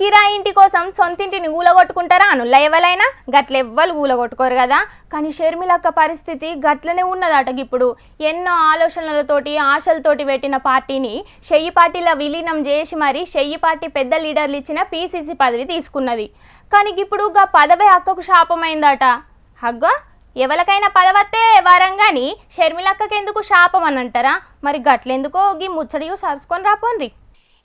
కిరాయి ఇంటి కోసం సొంతింటిని ఊలగొట్టుకుంటారా అనుల్లా ఎవరైనా గట్లెవ్వరు ఊలగొట్టుకోరు కదా. కానీ షర్మిలక్క పరిస్థితి గట్లనే ఉన్నదట ఇప్పుడు. ఎన్నో ఆలోచనలతోటి ఆశలతోటి పెట్టిన పార్టీని షెయ్యి పార్టీల విలీనం చేసి మరి షెయ్యి పార్టీ పెద్ద లీడర్లు ఇచ్చిన పీసీసీ పదవి తీసుకున్నది. కానీ ఇప్పుడు గా పదవి అక్కకు శాపమైందట. హగ్గ ఎవరికైనా పదవత్తే వరంగాని షర్మిలక్కకి ఎందుకు శాపం అని అంటారా? మరి గట్లెందుకో గీ ముచ్చడియు సరుచుకొని రాపోన్రి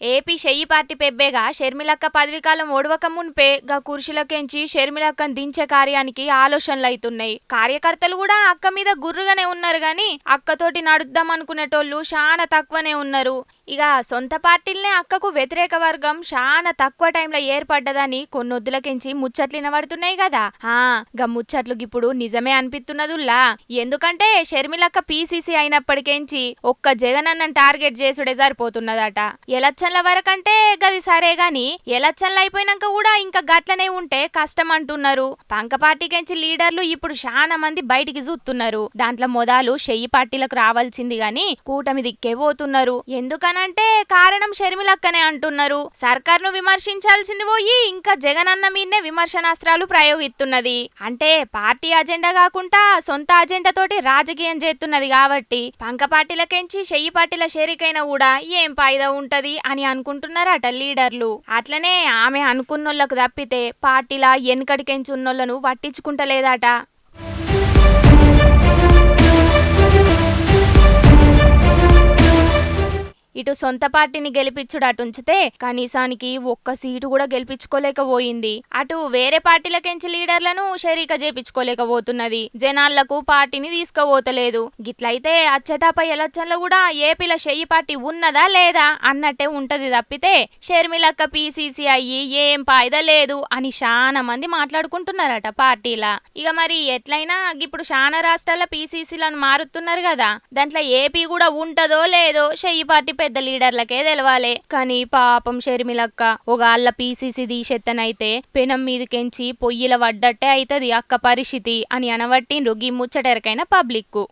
ఏపీ షెయ్యి పార్టీ పెబ్బేగా షర్మిలక్క పదవికాలం ఓడవక మున్పే గా కుర్చీలకెంచి షర్మిలక్కను దించే కార్యానికి ఆలోచనలు అవుతున్నాయి కార్యకర్తలు కూడా అక్క మీద గుర్రుగానే ఉన్నారు గాని అక్కతోటి నడుద్దాం అనుకునేటోళ్ళు చాలా తక్కువనే ఉన్నారు. ఇక సొంత పార్టీలనే అక్కకు వ్యతిరేక వర్గం చాలా తక్కువ టైంలో ఏర్పడ్డదని కొన్నొద్దులకించి ముచ్చట్లు వినబడుతున్నాయి కదా ఆ గా ముచ్చట్లు ఇప్పుడు నిజమే అనిపిస్తున్నదుల్లా ఎందుకంటే షర్మిలక్క పీసీసీ అయినప్పటికేంచి ఒక్క జగనన్న టార్గెట్ చేసుడే సరిపోతున్నదట. ఎలక్షన్ల వరకంటే గది సరే గాని ఎలక్షన్లు అయిపోయినాక కూడా ఇంకా గట్లనే ఉంటే కష్టం అంటున్నారు పంక పార్టీకెంచి లీడర్లు ఇప్పుడు చాలా మంది బయటికి చూస్తున్నారు దాంట్లో మొదలు షెయ్యి పార్టీలకు రావాల్సింది గాని కూటమి దిక్కే పోతున్నారు. ఎందుకన అంటే కారణం షర్మిలక్కనే అంటున్నారు. సర్కార్ను విమర్శించాల్సింది పోయి ఇంకా జగన్ అన్న మీదనే విమర్శనాస్త్రాలు ప్రయోగిస్తున్నది. అంటే పార్టీ అజెండా కాకుండా సొంత అజెండా తోటి రాజకీయం చేస్తున్నది కాబట్టి పంక పార్టీలకెంచి షెయ్యి పార్టీల షేరికైనా కూడా ఏం ఫాయిదా ఉంటది అని అనుకుంటున్నారట లీడర్లు. అట్లనే ఆమె అనుకున్నోళ్ళకు తప్పితే పార్టీల వెనుకడికెంచి పట్టించుకుంటలేదట. ఇటు సొంత పార్టీని గెలిపించుడు అటు ఉంచితే కనీసానికి ఒక్క సీటు కూడా గెలిపించుకోలేకపోయింది. అటు వేరే పార్టీలకెంచి లీడర్లను షరీక చేపించుకోలేకపోతున్నది. జనాళ్ళకు పార్టీని తీసుకుపోతలేదు. గిట్లయితే అచ్చతాపై ఎలక్షన్లో కూడా ఏపీల షెయ్యి పార్టీ ఉన్నదా లేదా అన్నట్టే ఉంటది తప్పితే షర్మిలక్క పీసీసీ అయ్యి ఏం పాయిదా లేదు అని చాలా మంది మాట్లాడుకుంటున్నారట పార్టీల. ఇక మరి ఎట్లయినా ఇప్పుడు చాలా రాష్ట్రాల పీసీసీలను మారుతున్నారు కదా. దాంట్లో ఏపీ కూడా ఉంటదో లేదో షెయ్యి పార్టీ పెద్ద లీడర్లకే తెలవాలే. కానీ పాపం షర్మిలక్క ఒక ఆళ్ళ పీసీసీ తీసెత్తనైతే పెనం మీదకెంచి పొయ్యిల పడ్డట్టే అయితది అక్క పరిస్థితి అని అనబట్టిండ్రు గీ ముచ్చటెరకైన పబ్లిక్కు.